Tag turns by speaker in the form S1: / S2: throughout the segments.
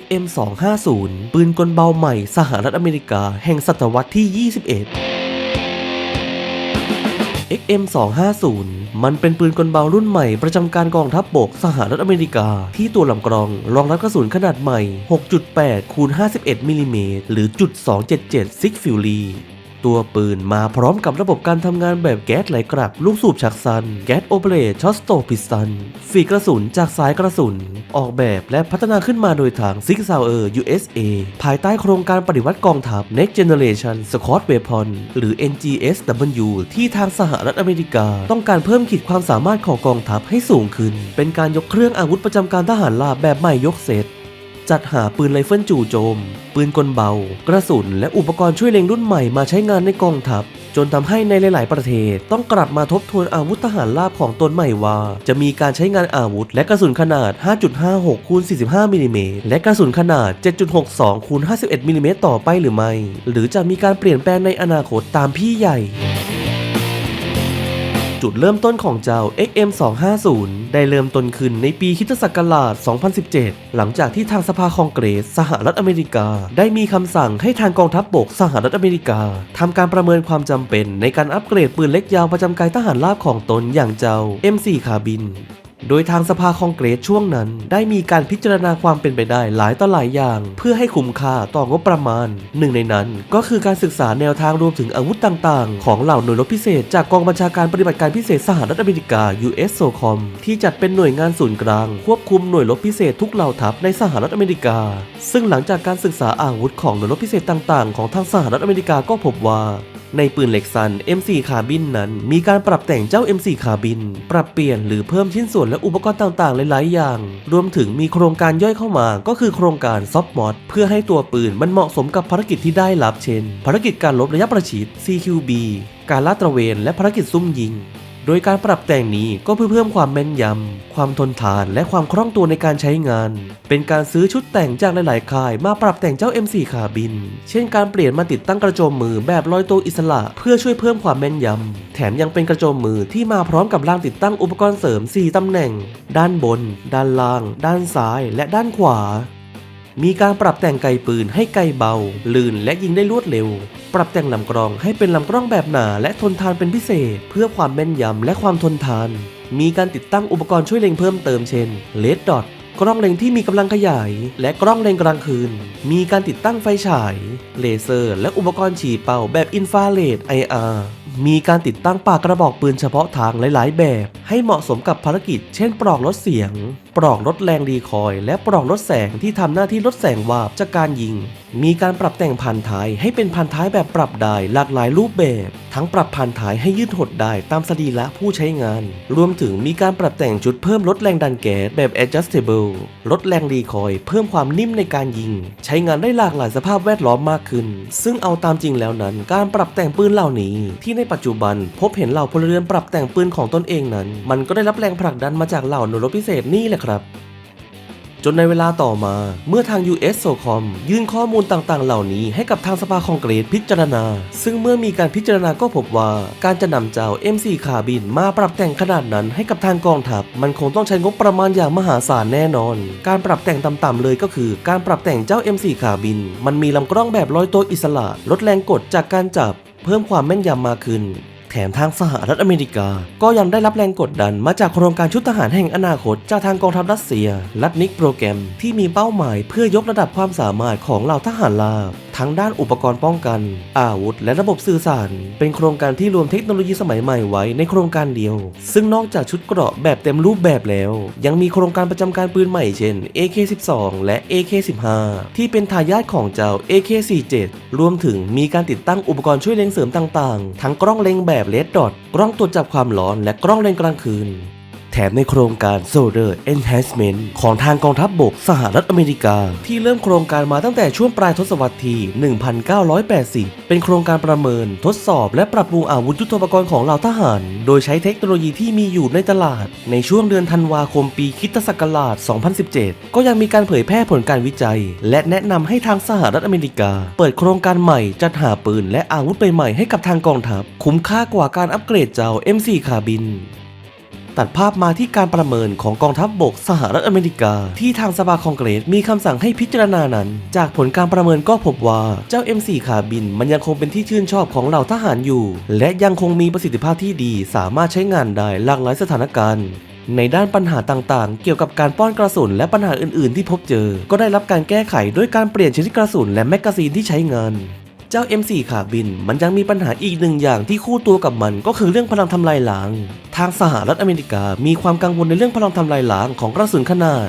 S1: XM 250 ปืนกลเบาใหม่สหรัฐอเมริกาแห่งศตวรรษที่ 21 XM 250 มันเป็นปืนกลเบารุ่นใหม่ประจำการกองทัพบบกสหรัฐอเมริกา ที่ตัวลำกรองรองรับกระสุนขนาดใหม่ 6.8 คูณ 51 มิลลิเมตร หรือจุด277 ซิกฟิลลี ตัวปืนมาพร้อมกับระบบการทำงานแบบแก๊สไหลกลักลูกสูบฉักซัน แก๊สโอเปเรตช็อตสโตพิสันฝีกระสุนจากสายกระสุน ออกแบบและพัฒนาขึ้นมาโดยทาง Six Sauer USA ภายใต้โครงการปฏิวัติกองทัพ Next Generation Squad Weapon หรือ NGSW ที่ทางสหรัฐอเมริกา ต้องการเพิ่มขีดความสามารถของกองทัพให้สูงขึ้น เป็นการยกเครื่องอาวุธประจำการทหารราบแบบใหม่ยกเซต จัดหาปืนไรเฟิลจู่โจม ปืนกลเบา กระสุน และอุปกรณ์ช่วยเล็งรุ่นใหม่มาใช้งานในกองทัพ จนทำให้ในหลาย ๆ ประเทศ ต้องกลับมาทบทวนอาวุธทหารราบของตนใหม่ว่า จะมีการใช้งานอาวุธ และกระสุนขนาด 5.56คูณ45มิลลิเมตรและกระสุนขนาด 7.62คูณ51มิลลิเมตรต่อไปหรือไม่ หรือจะมีการเปลี่ยนแปลงในอนาคตตามพี่ใหญ่ จุดเริ่มต้นของเจ้า XM 250 ได้เริ่มต้นขึ้นในปีคริสตศักราช 2017 หลังจากที่ทางสภาคองเกรสสหรัฐอเมริกา ได้มีคำสั่งให้ทางกองทัพบบกสหรัฐอเมริกาทำการประเมินความจำเป็นในการอัปเกรดปืนเล็กยาวประจำกายทหารราบของตนอย่างเจ้า M4 คาบิน โดยทางสภาคองเกรสช่วงนั้น ได้มีการพิจารณาความเป็นไปได้หลายต่อหลายอย่าง เพื่อให้คุ้มค่าต่องบประมาณ หนึ่งในนั้น ก็คือการศึกษาแนวทางรวมถึงอาวุธต่างๆ ของเหล่าหน่วยรบพิเศษ จากกองบัญชาการปฏิบัติการพิเศษสหรัฐอเมริกา US SOCOM ที่จัดเป็นหน่วยงานศูนย์กลาง ควบคุมหน่วยรบพิเศษทุกเหล่าทัพในสหรัฐอเมริกา ซึ่งหลังจากการศึกษาอาวุธของหน่วยรบพิเศษต่าง ๆ ของทางสหรัฐอเมริกาก็พบว่า ในปืนเหล็กซัน M4 คาบินนั้น มีการปรับแต่งเจ้า M4 คาบิน ปรับเปลี่ยนหรือเพิ่มชิ้นส่วนและอุปกรณ์ต่างๆ หลาย ๆ อย่าง รวมถึงมีโครงการย่อยเข้ามาก็คือโครงการซอฟต์มอดเพื่อให้ตัวปืนมันเหมาะสมกับภารกิจที่ได้รับเช่น ภารกิจการลบระยะประชิด CQB การลาดตระเวนและภารกิจซุ่มยิง โดยการปรับแต่งนี้ก็เพื่อเพิ่มความแม่นยำ ความทนทานและความคล่องตัวในการใช้งาน เป็นการซื้อชุดแต่งจากหลาย ๆ ค่ายมาปรับแต่งเจ้า M4 คาบิน เช่นการเปลี่ยนมาติดตั้งกระโจมมือแบบลอยตัวอิสระเพื่อช่วยเพิ่มความแม่นยำ แถมยังเป็นกระโจมมือที่มาพร้อมกับรางติดตั้งอุปกรณ์เสริม 4 ตำแหน่ง ด้านบน ด้านล่าง ด้านซ้าย และด้านขวา มีการปรับแต่งไกปืนให้ไกเบา ลื่นและยิงได้รวดเร็ว ปรับแต่งลำกล้องให้เป็นลำกล้องแบบหนาและทนทานเป็นพิเศษ เพื่อความแม่นยำและความทนทาน มีการติดตั้งอุปกรณ์ช่วยเล็งเพิ่มเติมเช่นเลดดอทกล้องเล็งที่มีกำลังขยาย และกล้องเล็งกลางคืน มีการติดตั้งไฟฉาย เลเซอร์ และอุปกรณ์ฉีดเป่าแบบอินฟราเรด IR มีการติดตั้งปากกระบอกปืนเฉพาะทางหลาย ๆ แบบ ให้เหมาะสมกับภารกิจ เช่นปลอกลดเสียง ปลอกลดแรงดีคอย และปลอกลดแสงที่ทำหน้าที่ลดแสงวาบจากการยิง มีการปรับแต่งพันท้ายให้เป็นพันท้ายแบบปรับได้หลากหลายรูปแบบ ทั้งปรับพันท้ายให้ยืดหดได้ตามสรีระผู้ใช้งาน รวมถึงมีการปรับแต่งชุดเพิ่มลดแรงดันแก๊สแบบ adjustable ลดแรงดีคอย เพิ่มความนิ่มในการยิง ใช้งานได้หลากหลายสภาพแวดล้อมมากขึ้น ซึ่งเอาตามจริงแล้วนั้น การปรับแต่งปืนเหล่านี้ ที่ในปัจจุบันพบเห็นเหล่าพลเรือนปรับแต่งปืนของตนเองนั้น มันก็ได้รับแรงผลักดันมาจากเหล่าหน่วยรบพิเศษนี่แหละครับ จนในเวลาต่อมาเมื่อทาง US SOCOM ยื่นข้อมูลต่างๆ เหล่านี้ให้กับทางสภาคองเกรสพิจารณา ซึ่งเมื่อมีการพิจารณาก็พบว่า การจะนำเจ้า M4 คาบินมาปรับแต่งขนาดนั้นให้กับทางกองทัพ มันคงต้องใช้งบประมาณอย่างมหาศาลแน่นอน การปรับแต่งต่ำๆเลยก็คือ การปรับแต่งเจ้า M4 คาบิน มันมีลำกล้องแบบลอยตัวอิสระ ลดแรงกดจากการจับ เพิ่มความแม่นยำมากขึ้น แถมทางสหรัฐอเมริกา ก็ยังได้รับแรงกดดันมาจากโครงการชุดทหารแห่งอนาคต จากทางกองทัพรัสเซียลัดนิกโปรแกรมที่มีเป้าหมายเพื่อยกระดับความสามารถของเหล่าทหารลาบ ทั้งด้านอุปกรณ์ป้องกัน อาวุธ และระบบสื่อสาร เป็นโครงการที่รวมเทคโนโลยีสมัยใหม่ไว้ในโครงการเดียว ซึ่งนอกจากชุดเกราะแบบเต็มรูปแบบแล้ว ยังมีโครงการประจำการปืนใหม่เช่น AK-12 และ AK-15 ที่เป็นทายาทของเจ้า AK-47 รวมถึงมีการติดตั้งอุปกรณ์ช่วยเล็งเสริมต่างๆ ทั้งกล้องเล็งแบบเลดดอทกล้องตรวจจับความร้อนและกล้องเล็งกลางคืน แถมในโครงการ Soldier Enhancement ของทางกองทัพบบกสหรัฐอเมริกา ที่เริ่มโครงการมาตั้งแต่ช่วงปลายทศวรรษที่ 1980 เป็นโครงการประเมิน ทดสอบ และปรับปรุงอาวุธยุทโธปกรณ์ของเหล่าทหาร โดยใช้เทคโนโลยีที่มีอยู่ในตลาด ในช่วงเดือนธันวาคมปีคิตศักราช 2017 ก็ยังมีการเผยแพร่ผลการวิจัย และแนะนำให้ทางสหรัฐอเมริกา เปิดโครงการใหม่จัดหาปืนและอาวุธใหม่ๆให้กับทางกองทัพ คุ้มค่ากว่าการอัปเกรดเจ้า M4 คาบิน ตัดภาพมาที่การประเมินของกองทัพบบกสหรัฐอเมริกา ที่ทางสภาคองเกรสมีคำสั่งให้พิจารณานั้น จากผลการประเมินก็พบว่าเจ้า M4 ขาบินมันยังคงเป็นที่ชื่นชอบของเหล่าทหารอยู่ และยังคงมีประสิทธิภาพที่ดี สามารถใช้งานได้หลากหลายสถานการณ์ในด้านปัญหาต่างๆ เกี่ยวกับการป้อนกระสุนและปัญหาอื่นๆ ที่พบเจอ ก็ได้รับการแก้ไขด้วยการเปลี่ยนชนิดกระสุนและแมกกาซีนที่ใช้งาน เจ้า M4 ขาบินมันยังมีปัญหาอีกหนึ่งอย่างที่คู่ตัวกับมันก็คือเรื่องพลังทำลายล้าง ทางสหรัฐอเมริกามีความกังวลในเรื่องพลังทำลายล้างของกระสุนขนาด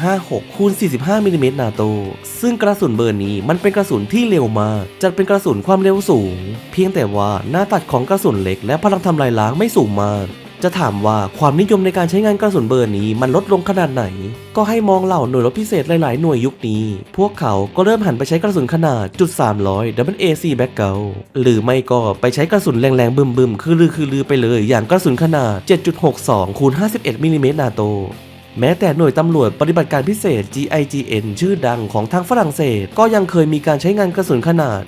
S1: 5.56คูณ45มิลลิเมตรนาโต ซึ่งกระสุนเบอร์นี้มันเป็นกระสุนที่เร็วมากจัดเป็นกระสุนความเร็วสูง เพียงแต่ว่าหน้าตัดของกระสุนเล็กและพลังทำลายล้างไม่สูงมาก จะถามว่าความนิยมในการใช้งานกระสุนเบอร์นี้มันลดลงขนาดไหน ก็ให้มองเหล่าหน่วยรบพิเศษหลาย ๆ หน่วยยุคนี้ พวกเขาก็เริ่มหันไปใช้กระสุนขนาดจุด300 Double AC Back g o หรือไม่ก็ไปใช้กระสุนแรง ๆ บึม ๆ คือลือคือลือไปเลย อย่างกระสุนขนาด 7.62คูณ51มิลลิเมตรนาโตแม้แต่หน่วยตำรวจปฏิบัติการพิเศษ GIGN ชื่อดังของทางฝรั่งเศส ก็ยังเคยมีการใช้งานกระสุนขนาด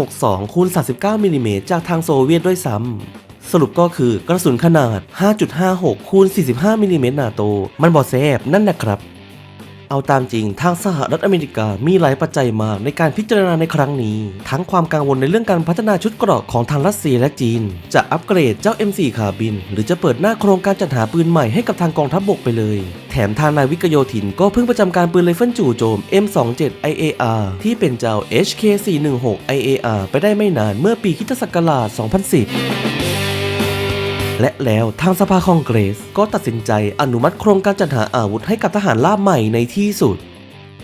S1: 7.62คูณ39มิลลิเมตรจากทางโซเวียตด้วยซ้ำ สรุปก็คือกระสุนขนาด 5.56 คูณ 45มิลลิเมตรนาโต มันบอดแซบนั่นนะครับ เอาตามจริงทางสหรัฐอเมริกามีหลายปัจจัยมากในการพิจารณาในครั้งนี้ ทั้งความกังวลในเรื่องการพัฒนาชุดเกราะของทางรัสเซียและจีน จะอัปเกรดเจ้า M4 ขาบิน หรือจะเปิดหน้าโครงการจัดหาปืนใหม่ให้กับทางกองทัพบบกไปเลย แถมทางนายวิกโยธินก็เพิ่งประจำการปืนไรเฟิลจู่โจม M27 IAR ที่เป็นเจ้า HK416 IAR ไปได้ไม่นานเมื่อปีคริสตศักราช 2010 และแล้วทางสภาคองเกรส ก็ตัดสินใจอนุมัติโครงการจัดหาอาวุธให้กับทหารราใหม่ในที่สุด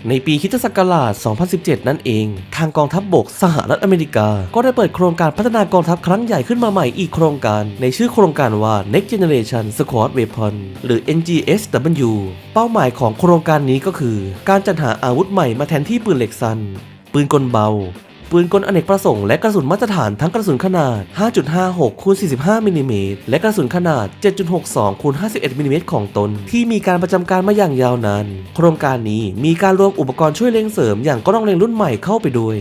S1: ในปีคริสตศักราช 2017 นั่นเอง ทางกองทัพบบกสหรัฐอเมริกา ก็ได้เปิดโครงการพัฒนากองทัพครั้งใหญ่ขึ้นมาใหม่อีกโครงการ ในชื่อโครงการว่า Next Generation Squad Weapon หรือ NGSW เป้าหมายของโครงการนี้ก็คือ การจัดหาอาวุธใหม่มาแทนที่ปืนเหล็กสั้นปืนกลเบา ปืนกลอเนกประสงค์และกระสุนมาตรฐานทั้งกระสุนขนาด 5.56คูณ45มิลลิเมตรและกระสุนขนาด 7.62คูณ51มิลลิเมตรของตน ที่มีการประจำการมาอย่างยาวนาน โครงการนี้มีการรวมอุปกรณ์ช่วยเล็งเสริมอย่างกล้องเล็งรุ่นใหม่เข้าไปด้วย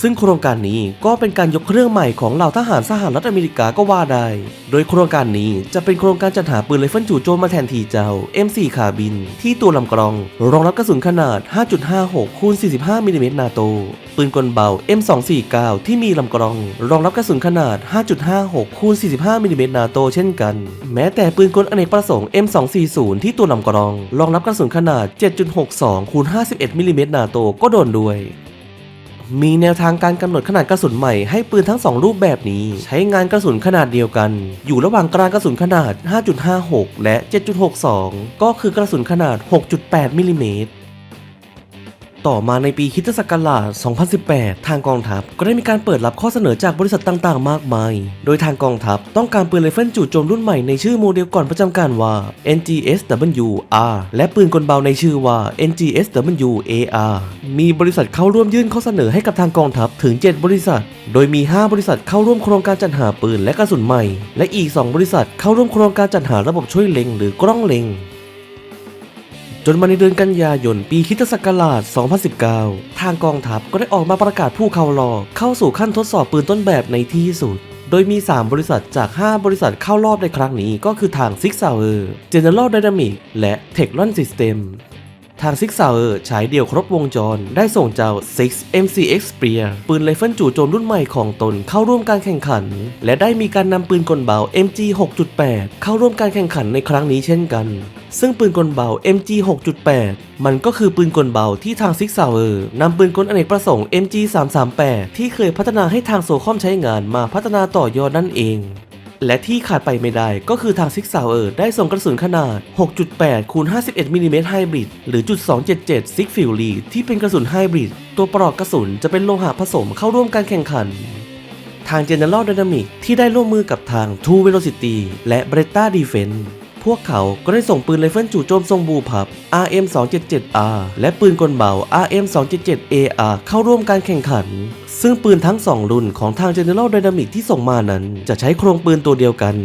S1: ซึ่งโครงการนี้ก็เป็นการยกเครื่องใหม่ของเหล่าทหารสหรัฐอเมริกาก็ว่าได้ โดยโครงการนี้จะเป็นโครงการจัดหาปืนไรเฟิลจู่โจมมาแทนที่เจ้า M4 คาบิน ที่ตัวลำกรอง รองรับกระสุนขนาด 5.56คูณ45มิลลิเมตรนาโต ปืนกลเบา M249 ที่มีลำกรอง รองรับกระสุนขนาด 5.56คูณ45มิลลิเมตรนาโตเช่นกัน แม้แต่ปืนกลอเนกประสงค์ M240 ที่ตัวลำกรอง รองรับกระสุนขนาด 7.62คูณ51มิลลิเมตรนาโตก็โดนด้วย มีแนวทางการกำหนดขนาดกระสุนใหม่ให้ปืนทั้ง 2 รูปแบบนี้ ใช้งานกระสุนขนาดเดียวกัน อยู่ระหว่างกลางกระสุนขนาด 5.56 และ 7.62 ก็คือกระสุนขนาด 6.8มิลลิเมตร ต่อมาในปีคิตศักราช 2018 ทางกองทัพก็ได้มีการเปิดรับข้อเสนอจากบริษัทต่างๆ มากมาย โดยทางกองทัพต้องการปืนไรเฟิลจู่โจมรุ่นใหม่ในชื่อโมเดลก่อนประจำการว่า NGSW-R และปืนกลเบาในชื่อว่า NGSW-AR มีบริษัทเข้าร่วมยื่นข้อเสนอให้กับทางกองทัพถึง 7 บริษัท โดยมี 5 บริษัทเข้าร่วมโครงการจัดหาปืนและกระสุนใหม่ และอีก 2 บริษัทเข้าร่วมโครงการจัดหาระบบช่วยเล็ง หรือกล้องเล็ง จนมาในเดือนกันยายนปีคิตศักราช 2019 ทางกองทัพก็ได้ออกมาประกาศผู้เข้ารอ เข้าสู่ขั้นทดสอบปืนต้นแบบในที่สุด โดยมี 3 บริษัทจาก 5 บริษัทเข้ารอบในครั้งนี้ก็คือทาง Six Sauer General Dynamics และ Techlon System ทาง Six Sauer ฉายเดี่ยวครบวงจร ได้ส่งเจ้า Six MCX Spear ปืนไรเฟิลจู่โจมรุ่นใหม่ของตนเข้าร่วมการแข่งขัน และได้มีการนำปืนกลเบา MG 6.8 เข้าร่วมการแข่งขันในครั้งนี้เช่นกัน ซึ่งปืนกลเบา MG 6.8 มันก็คือปืนกลเบาที่ทาง Six Sauer นำปืนกลอเนกประสงค์ MG 338 ที่เคยพัฒนาให้ทางโซคอมใช้งานมาพัฒนาต่อยอดนั่นเอง และที่ขาดไปไม่ได้ก็คือทาง Six Sauer ได้ส่งกระสุนขนาด 6.8คูณ51มิลลิเมตรไฮบริดหรือจุด277 Six Fury ที่เป็นกระสุนไฮบริดตัวปลอกกระสุนจะเป็นโลหะผสมเข้าร่วมการแข่งขันทาง General Dynamics ที่ได้ร่วมมือกับทาง True Velocity และ Bretta Defense พวกเขาก็ได้ส่งปืนไรเฟิลจู่โจมทรงบูพับ RM 277R และปืนกลเบา RM 277AR เข้าร่วมการแข่งขัน ซึ่งปืนทั้ง 2 รุ่นของทาง General Dynamics ที่ส่งมานั้น จะใช้โครงปืนตัวเดียวกัน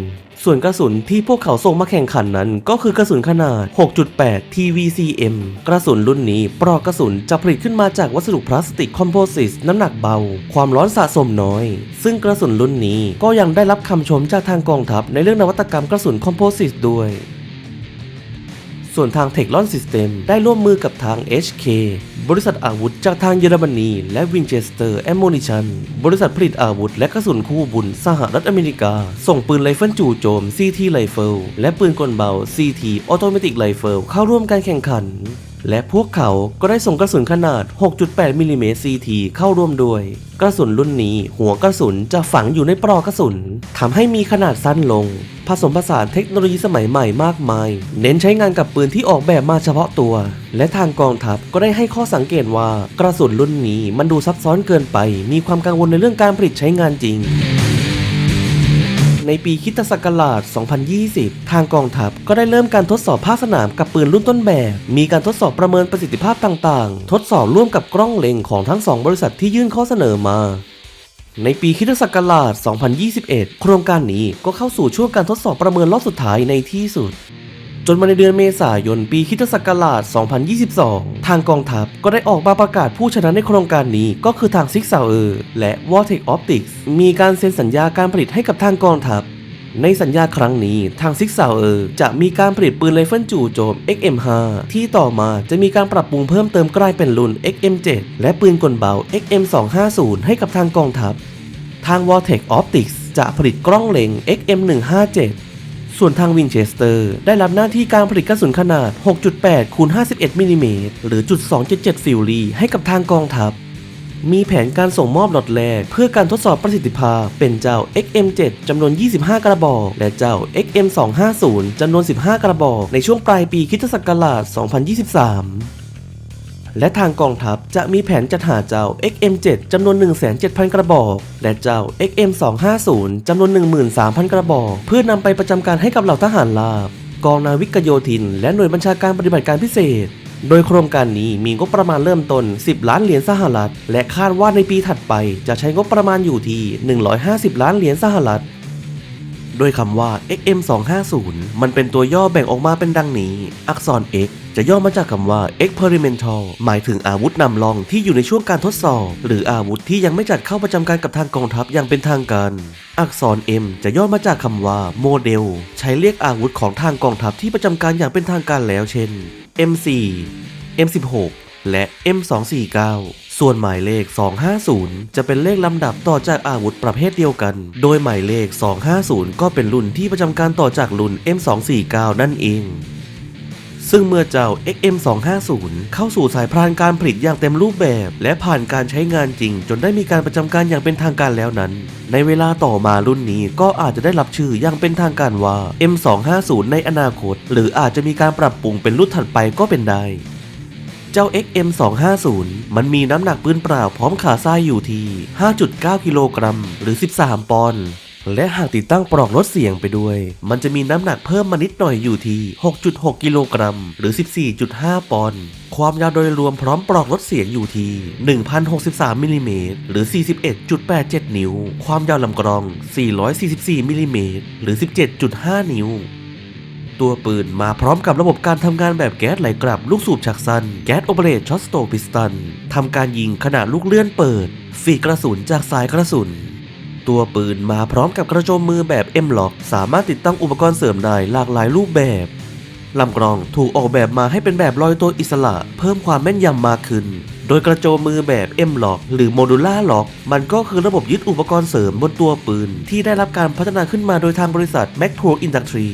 S1: ส่วนกระสุนที่พวกเขาส่งมาแข่งขันนั้น ก็คือกระสุนขนาด 6.8 TVCM กระสุนรุ่นนี้ปลอกกระสุนจะผลิตขึ้นมาจากวัสดุพลาสติกคอมโพสิตน้ำหนักเบา ความร้อนสะสมน้อย ซึ่งกระสุนรุ่นนี้ก็ยังได้รับคำชมจากทางกองทัพในเรื่องนวัตกรรมกระสุนคอมโพสิตด้วย ส่วนทาง t e c h l o n System ได้ร่วมมือกับทาง HK บริษัทอาวุธจากทางเยอรมนี และ Winchester Ammunition บริษัทผลิตอาวุธและกระสุนคู่บุญสหรัฐอเมริกา ส่งปืนไรเฟิลจู่โจม CT Rifle และปืนกลเบา CT Automatic Rifle เข้าร่วมการแข่งขัน และพวกเขาก็ได้ส่งกระสุนขนาด 6.8 มิลลิเมตร CT เข้าร่วมด้วย กระสุนรุ่นนี้หัวกระสุนจะฝังอยู่ในปลอกกระสุนทำให้มีขนาดสั้นลง ผสมผสานเทคโนโลยีสมัยใหม่มากมาย เน้นใช้งานกับปืนที่ออกแบบมาเฉพาะตัว และทางกองทัพก็ได้ให้ข้อสังเกตว่ากระสุนรุ่นนี้มันดูซับซ้อนเกินไป มีความกังวลในเรื่องการผลิตใช้งานจริง ในปีคิตศักราช 2020 ทางกองทัพก็ได้เริ่มการทดสอบภาคสนามกับปืนรุ่นต้นแบบ มีการทดสอบประเมินประสิทธิภาพต่างๆ ทดสอบร่วมกับกล้องเล็งของทั้งสองบริษัทที่ยื่นข้อเสนอมาในปีคิตศักราช 2021 โครงการนี้ก็เข้าสู่ช่วงการทดสอบประเมินรอบสุดท้ายในที่สุด จนมาในเดือนเมษายนปีคริสตศักราช 2022 ทางกองทัพก็ได้ออกมาประกาศผู้ชนะในโครงการนี้ก็คือทาง Six Sauer และ Vortex Optics มีการเซ็นสัญญาการผลิตให้กับทางกองทัพในสัญญาครั้งนี้ทาง Six Sauer จะมีการผลิตปืนไรเฟิลจู่โจม XM5 ที่ต่อมาจะมีการปรับปรุงเพิ่มเติมกลายเป็นรุ่น XM7 และปืนกลเบา XM250 ให้กับทางกองทัพ ทาง Vortex Optics จะผลิตกล้องเล็ง XM157 ส่วนทางวินเชสเตอร์ ได้รับหน้าที่การผลิตกระสุนขนาด 6.8คูณ51มิลลิเมตรหรือจุด277ฟิลลีให้กับทางกองทัพ มีแผนการส่งมอบหลอดแรก เพื่อการทดสอบประสิทธิภาพเป็นเจ้า XM7 จำนวน 25 กระบอก และเจ้า XM250 จำนวน 15 กระบอก ในช่วงปลายปีคริสตศักราช 2023 และทางกองทัพจะมีแผนจัดหาเจ้า XM7 จำนวน 17,000 กระบอก และเจ้า XM250 จำนวน 13,000 กระบอก เพื่อนำไปประจำการให้กับเหล่าทหารราบ กองนาวิกโยธิน และหน่วยบัญชาการปฏิบัติการพิเศษ โดยโครงการนี้มีงบประมาณเริ่มต้น 10 ล้านเหรียญสหรัฐ และคาดว่าในปีถัดไปจะใช้งบประมาณอยู่ที่ 150 ล้านเหรียญสหรัฐโดยคำว่า XM250 มันเป็นตัวย่อแบ่งออกมาเป็นดังนี้ อักษร X จะย่อมาจากคำว่า experimental หมายถึงอาวุธนำลองที่อยู่ในช่วงการทดสอบ หรืออาวุธที่ยังไม่จัดเข้าประจำการกับทางกองทัพอย่างเป็นทางการ อักษร M จะย่อมาจากคำว่าโมเดลใช้เรียกอาวุธของทางกองทัพที่ประจำการอย่างเป็นทางการแล้วเช่น M4 M16 และ M249 ส่วนหมายเลข 250 จะเป็นเลขลำดับต่อจากอาวุธประเภทเดียวกัน โดยหมายเลข 250 ก็เป็นรุ่นที่ประจำการต่อจากรุ่น M249 นั่นเอง ซึ่งเมื่อเจ้า XM250 เข้าสู่สายพานการผลิตอย่างเต็มรูปแบบ และผ่านการใช้งานจริง จนได้มีการประจำการอย่างเป็นทางการแล้วนั้น ในเวลาต่อมารุ่นนี้ก็อาจจะได้รับชื่ออย่างเป็นทางการว่า M250 ในอนาคต หรืออาจจะมีการปรับปรุงเป็นรุ่นถัดไปก็เป็นได้เจ้า XM250 มันมีน้ำหนักปืนเปล่าพร้อมขาทรายอยู่ที่ 5.9 กิโลกรัม หรือ 13 ปอนด์ และหากติดตั้งปลอกลดเสียงไปด้วย มันจะมีน้ำหนักเพิ่มมานิดหน่อยอยู่ที่ 6.6 กิโลกรัม หรือ 14.5 ปอนด์ ความยาวโดยรวมพร้อมปลอกลดเสียงอยู่ที่ 1,063มิลลิเมตรหรือ 41.87 นิ้ว ความยาวลำกลอง 444มิลลิเมตรหรือ 17.5 นิ้วตัวปืนมาพร้อมกับระบบการทำงานแบบแก๊สไหลกลับลูกสูบฉักสั้นแก๊สโอเปเรตช็อตสโตพิสตันทำการยิงขณะลูกเลื่อนเปิด ฝีกระสุนจากสายกระสุน ตัวปืนมาพร้อมกับกระโจมมือแบบ M Lock สามารถติดตั้งอุปกรณ์เสริมได้หลากหลายรูปแบบลำกลองถูกออกแบบมาให้เป็นแบบลอยตัวอิสระ เพิ่มความแม่นยำมากขึ้น โดยกระโจมมือแบบ M Lock หรือ Modular Lock มันก็คือระบบยึดอุปกรณ์เสริมบนตัวปืน ที่ได้รับการพัฒนาขึ้นมาโดยทางบริษัท Mac Pro Industry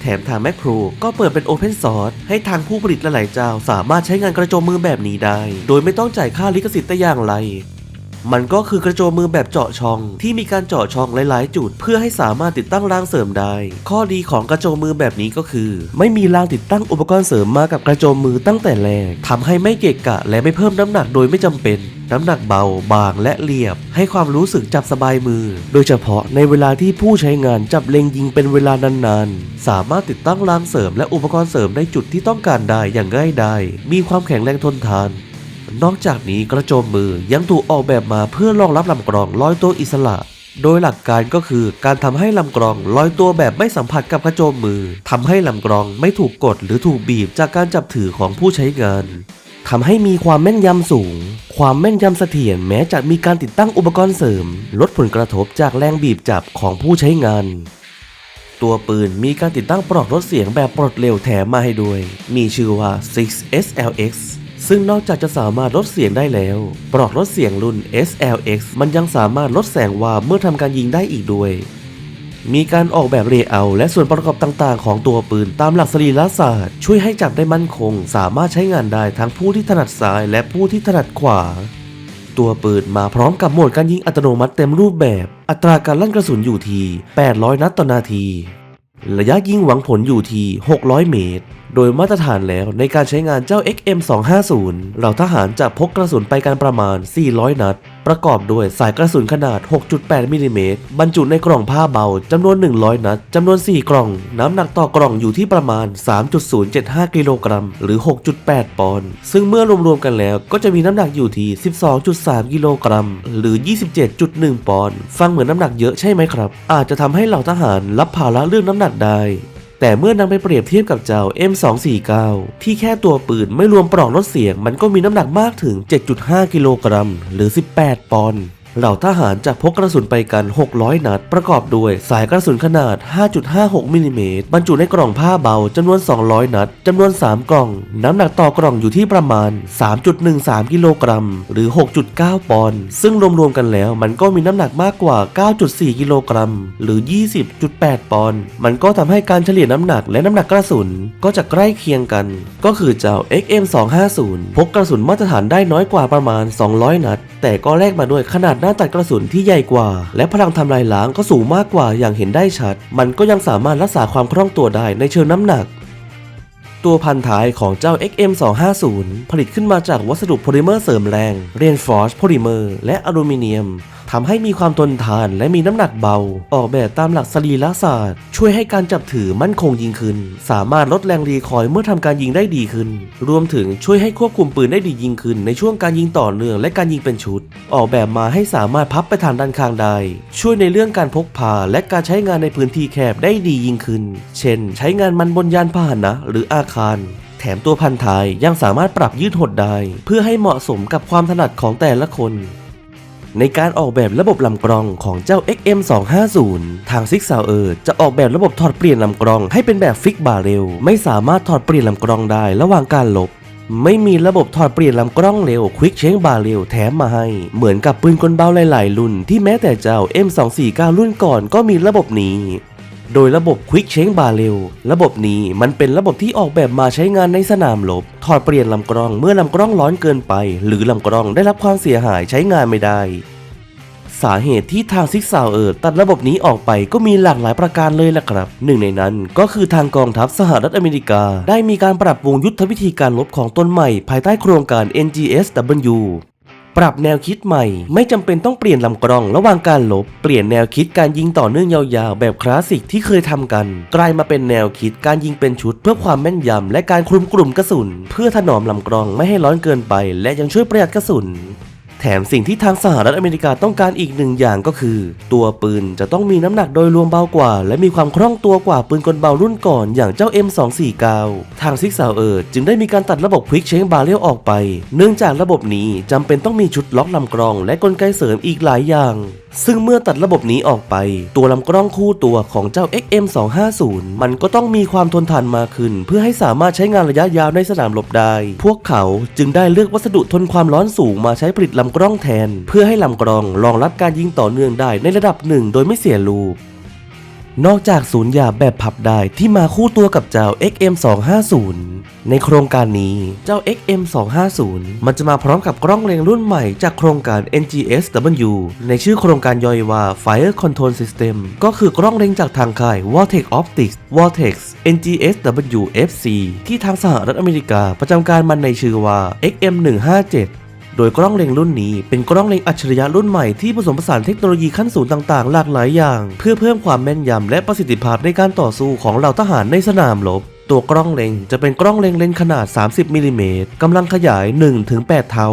S1: แถมทาง Mac Pro ก็เปิดเป็น Open Source ให้ทางผู้ผลิตหลายๆเจ้า สามารถใช้งานกระโจมมือแบบนี้ได้ โดยไม่ต้องจ่ายค่าลิขสิทธิ์แต่อย่างไร มันก็คือกระโจมมือแบบเจาะช่อง ที่มีการเจาะช่องหลาย ๆ จุด เพื่อให้สามารถติดตั้งรางเสริมได้ ข้อดีของกระโจมมือแบบนี้ก็คือ ไม่มีรางติดตั้งอุปกรณ์เสริมมากับกระโจมมือตั้งแต่แรกทำให้ไม่เกะกะ และไม่เพิ่มน้ำหนักโดยไม่จำเป็น น้ำหนักเบา บางและเรียบ ให้ความรู้สึกจับสบายมือ โดยเฉพาะในเวลาที่ผู้ใช้งานจับเล็งยิงเป็นเวลานาน ๆ สามารถติดตั้งรางเสริมและอุปกรณ์เสริมในจุดที่ต้องการได้อย่างง่ายดายมีความแข็งแรงทนทาน นอกจากนี้กระโจมมือยังถูกออกแบบมาเพื่อรองรับลำกรองลอยตัวอิสระ โดยหลักการก็คือการทำให้ลำกรองลอยตัวแบบไม่สัมผัสกับกระโจมมือทำให้ลำกรองไม่ถูกกดหรือถูกบีบจากการจับถือของผู้ใช้งานทำให้มีความแม่นยำสูง ความแม่นยำเสถียรแม้จะมีการติดตั้งอุปกรณ์เสริม ลดผลกระทบจากแรงบีบจับของผู้ใช้งาน ตัวปืนมีการติดตั้งปลอกลดเสียงแบบปลดเร็วแถมมาให้ด้วย มีชื่อว่า 6 SLX ซึ่งนอกจากจะสามารถลดเสียงได้แล้ว ปลอกลดเสียงรุ่น SLX มันยังสามารถลดแสงวาบเมื่อทำการยิงได้อีกด้วย มีการออกแบบเรเอร์และส่วนประกอบต่างๆ ของตัวปืนตามหลักสรีระศาสตร์ ช่วยให้จับได้มั่นคง สามารถใช้งานได้ทั้งผู้ที่ถนัดซ้ายและผู้ที่ถนัดขวา ตัวปืนมาพร้อมกับโหมดการยิงอัตโนมัติเต็มรูปแบบ อัตราการลั่นกระสุนอยู่ที่ 800 นัดต่อนาที ระยะยิงหวังผลอยู่ที่ 600 เมตรโดยมาตรฐานแล้วในการใช้งานเจ้า XM250 เราทหารจะพกกระสุนไปกันประมาณ 400 นัด ประกอบด้วยสายกระสุนขนาด 6.8 มิลลิเมตรบรรจุในกล่องผ้าเบาจำนวน 100 นัดจำนวน 4 กล่อง น้ำหนักต่อกล่องอยู่ที่ประมาณ 3.075 กิโลกรัมหรือ 6.8 ปอนด์ซึ่งเมื่อรวมๆกันแล้วก็จะมีน้ำหนักอยู่ที่ 12.3 กิโลกรัมหรือ 27.1 ปอนด์ฟังเหมือนน้ำหนักเยอะใช่ไหมครับ อาจจะทำให้เหล่าทหารรับภาระเรื่องน้ำหนักได้ แต่เมื่อนำไปเปรียบเทียบกับเจ้า M249 ที่แค่ตัวปืนไม่รวมปลอกลดเสียง มันก็มีน้ำหนักมากถึง 7.5 กิโลกรัม หรือ 18 ปอนด์ เหล่าทหารจะพกกระสุนไปกัน 600 นัด ประกอบด้วยสายกระสุนขนาด 5.56 มิลลิเมตรบรรจุในกล่องผ้าเบาจำนวน 200 นัดจำนวน 3 กล่อง น้ำหนักต่อกล่องอยู่ที่ประมาณ 3.13 กิโลกรัม หรือ 6.9 ปอนด์ซึ่งรวมๆกันแล้วมันก็มีน้ำหนักมากกว่า 9.4 กิโลกรัม หรือ 20.8 ปอนด์มันก็ทำให้การเฉลี่ยน้ำหนักและน้ำหนักกระสุนก็จะใกล้เคียงกัน ก็คือเจ้า XM250 พกกระสุนมาตรฐานได้น้อยกว่าประมาณ 200 นัด แต่ก็แลกมาด้วยขนาดหน้าตัดกระสุนที่ใหญ่กว่า และพลังทำลายล้างก็สูงมากกว่าอย่างเห็นได้ชัด มันก็ยังสามารถรักษาความคล่องตัวได้ในเชิงน้ำหนัก ตัวพันท้ายของเจ้า XM250 ผลิตขึ้นมาจากวัสดุโพลิเมอร์เสริมแรง Reinforced Polymer และอลูมิเนียม ทำให้มีความทนทานและมีน้ำหนักเบา ออกแบบตามหลักสรีระศาสตร์ ช่วยให้การจับถือมั่นคงยิ่งขึ้น สามารถลดแรงรีคอยล์เมื่อทำการยิงได้ดีขึ้น รวมถึงช่วยให้ควบคุมปืนได้ดียิ่งขึ้น ในช่วงการยิงต่อเนื่องและการยิงเป็นชุด ออกแบบมาให้สามารถพับไปทางด้านข้างได้ ช่วยในเรื่องการพกพาและการใช้งานในพื้นที่แคบได้ดียิ่งขึ้น เช่น ใช้งานมันบนยานพาหนะ หรืออาคารแถมตัวพันท้ายยังสามารถปรับยืดหดได้ เพื่อให้เหมาะสมกับความถนัดของแต่ละคน ในการออกแบบระบบลำกรองของเจ้า XM250 ทางซิกซาวเออร์จะออกแบบระบบถอดเปลี่ยนลำกรองให้เป็นแบบฟิกบาเรลไม่สามารถถอดเปลี่ยนลำกรองได้ระหว่างการลบไม่มีระบบถอดเปลี่ยนลำกล้องเร็วควิกเชงบาเร็วแถมมาให้ เหมือนกับปืนกลเบาหลาย ๆ รุ่นที่แม้แต่เจ้า M249 รุ่นก่อนก็มีระบบนี้ โดยระบบ Quick Change Bar เร็วระบบนี้มันเป็นระบบที่ออกแบบมาใช้งานในสนามรบถอดเปลี่ยนลำกล้องเมื่อลำกล้องร้อนเกินไป หรือลำกล้องได้รับความเสียหายใช้งานไม่ได้ สาเหตุที่ทางซิกซาวเออร์ตัดระบบนี้ออกไปก็มีหลากหลายประการเลยละครับหนึ่งในนั้นก็คือทางกองทัพสหรัฐอเมริกา ได้มีการปรับปรุงยุทธวิธีการลบของตนใหม่ภายใต้โครงการ NGSW ปรับแนวคิดใหม่ ไม่จำเป็นต้องเปลี่ยนลำกล้องระหว่างการลบ เปลี่ยนแนวคิดการยิงต่อเนื่องยาวๆ แบบคลาสสิกที่เคยทำกัน กลายมาเป็นแนวคิดการยิงเป็นชุด เพื่อความแม่นยำและการคลุมกลุ่มกระสุน เพื่อถนอมลำกล้องไม่ให้ร้อนเกินไป และยังช่วยประหยัดกระสุน แถมสิ่งที่ทางสหรัฐอเมริกาต้องการอีกหนึ่งอย่างก็คือ ตัวปืนจะต้องมีน้ำหนักโดยรวมเบากว่า และมีความคล่องตัวกว่าปืนกลเบารุ่นก่อนอย่างเจ้า M249 ทางซิกซาวเออร์จึงได้มีการตัดระบบควิกเชงบาเรลออกไป เนื่องจากระบบนี้จำเป็นต้องมีชุดล็อกลำกรอง และกลไกเสริมอีกหลายอย่าง ซึ่งเมื่อตัดระบบนี้ออกไป ตัวลำกล้องคู่ตัวของเจ้า XM250 มันก็ต้องมีความทนทานมากขึ้น เพื่อให้สามารถใช้งานระยะยาวในสนามรบได้ พวกเขาจึงได้เลือกวัสดุทนความร้อนสูงมาใช้ผลิตลำกล้องแทน เพื่อให้ลำกล้องรองรับการยิงต่อเนื่องได้ในระดับหนึ่งโดยไม่เสียรูป นอกจากศูนย์หยาแบบพับได้ที่มาคู่ตัวกับเจ้า XM250 ในโครงการนี้เจ้า XM250 มันจะมาพร้อมกับกล้องเล็งรุ่นใหม่จากโครงการ NGSW ในชื่อโครงการย่อยว่า Fire Control System ก็คือกล้องเล็งจากทางค่าย Vortex Optics Vortex NGSW FC ที่ทางสหรัฐอเมริกาประจำการมันในชื่อว่า XM157 โดยกล้องเล็งรุ่นนี้เป็นกล้องเล็งอัจฉริยะรุ่นใหม่ที่ผสมผสานเทคโนโลยีขั้นสูงต่างๆ หลากหลายอย่าง เพื่อเพิ่มความแม่นยำและประสิทธิภาพในการต่อสู้ของเหล่าทหารในสนามรบตัวกล้องเล็งจะเป็นกล้องเล็งเลนขนาด 30 มิลลิเมตรกำลังขยาย 1-8 เท่า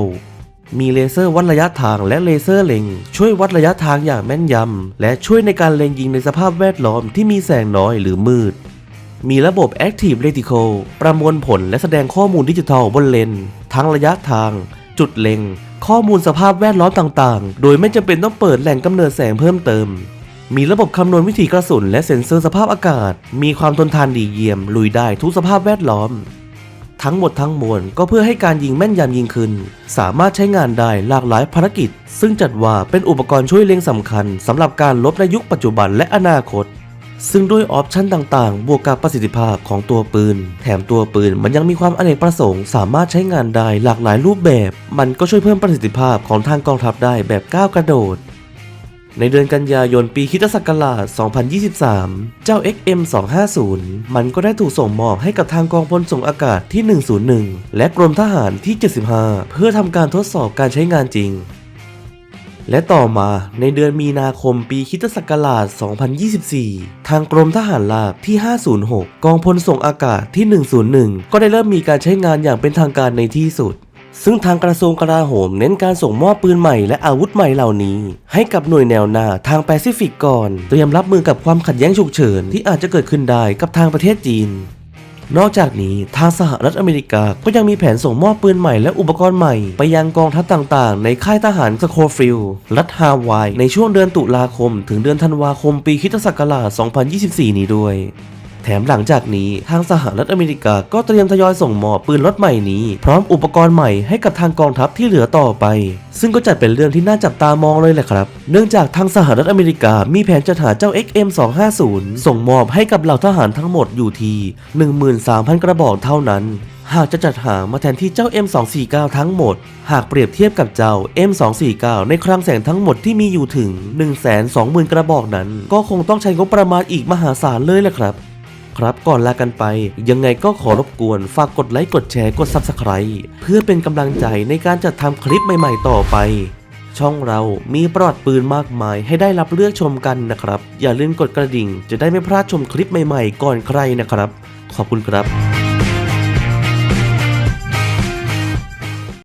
S1: มีเลเซอร์วัดระยะทางและเลเซอร์เล็ง ช่วยวัดระยะทางอย่างแม่นยำ และช่วยในการเล็งยิงในสภาพแวดล้อมที่มีแสงน้อยหรือมืด มีระบบ Active Reticle ประมวลผลและแสดงข้อมูลดิจิทัลบนเลนส์ทั้งระยะทาง จุดเล็ง ข้อมูลสภาพแวดล้อมต่างๆ โดยไม่จำเป็นต้องเปิดแหล่งกำเนิดแสงเพิ่มเติม มีระบบคำนวณวิถีกระสุนและเซ็นเซอร์สภาพอากาศ มีความทนทานดีเยี่ยม ลุยได้ทุกสภาพแวดล้อม ทั้งหมดทั้งมวลก็เพื่อให้การยิงแม่นยำยิงขึ้น สามารถใช้งานได้หลากหลายภารกิจ ซึ่งจัดว่าเป็นอุปกรณ์ช่วยเล็งสำคัญสำหรับการลบในยุคปัจจุบันและอนาคต ซึ่งด้วยออปชันต่างๆ บวกกับประสิทธิภาพของตัวปืน แถมตัวปืนมันยังมีความอเนกประสงค์ สามารถใช้งานได้หลากหลายรูปแบบ มันก็ช่วยเพิ่มประสิทธิภาพของทางกองทัพได้แบบก้าวกระโดด ในเดือนกันยายนปีคริสตศักราช 2023 เจ้า XM 250 มันก็ได้ถูกส่งมอบให้กับทางกองพลส่งอากาศที่ 101 และกรมทหารที่ 75 เพื่อทำการทดสอบการใช้งานจริง และต่อมาในเดือนมีนาคมปีคริสตศักราช 2024 ทางกรมทหารราบที่ 506 กองพลส่งอากาศที่ 101 ก็ได้เริ่มมีการใช้งานอย่างเป็นทางการในที่สุด ซึ่งทางกระทรวงกลาโหมเน้นการส่งมอบปืนใหม่และอาวุธใหม่เหล่านี้ ให้กับหน่วยแนวหน้าทางแปซิฟิกก่อน เตรียมรับมือกับความขัดแย้งฉุกเฉินที่อาจจะเกิดขึ้นได้กับทางประเทศจีน นอกจากนี้ทางสหรัฐอเมริกาก็ยังมีแผนส่งมอบปืนใหม่และอุปกรณ์ใหม่ ไปยังกองทัพต่างๆ ในค่ายทหารสโคฟิลด์รัฐฮาวาย ในช่วงเดือนตุลาคม ถึงเดือนธันวาคมปีคริสตศักราช 2024 นี้ด้วย แถมหลังจากนี้ทางสหรัฐอเมริกาก็เตรียมทยอยส่งมอบปืนรถใหม่นี้ พร้อมอุปกรณ์ใหม่ให้กับทางกองทัพที่เหลือต่อไป ซึ่งก็จัดเป็นเรื่องที่น่าจับตามองเลยแหละครับ เนื่องจากทางสหรัฐอเมริกามีแผนจะหาเจ้า XM 250 ส่งมอบให้กับเหล่าทหารทั้งหมดอยู่ที่ 13,000 กระบอกเท่านั้นหากจะจัดหามาแทนที่เจ้า M249 ทั้งหมด หากเปรียบเทียบกับเจ้า M249 ในคลังแสงทั้งหมดที่มีอยู่ถึง 120,000 กระบอกนั้น ก็คงต้องใช้งบประมาณอีกมหาศาลเลยแหละครับ ครับก่อนลากันไป ยังไงก็ขอรบกวน ฝากกดไลค์กดแชร์กด Subscribe เพื่อเป็นกำลังใจในการจัดทำคลิปใหม่ๆต่อไป ช่องเรามีประวัติปืนมากมายให้ได้รับเลือกชมกันนะครับ อย่าลืมกดกระดิ่ง จะได้ไม่พลาดชมคลิปใหม่ๆ ก่อนใครนะครับ ขอบคุณครับ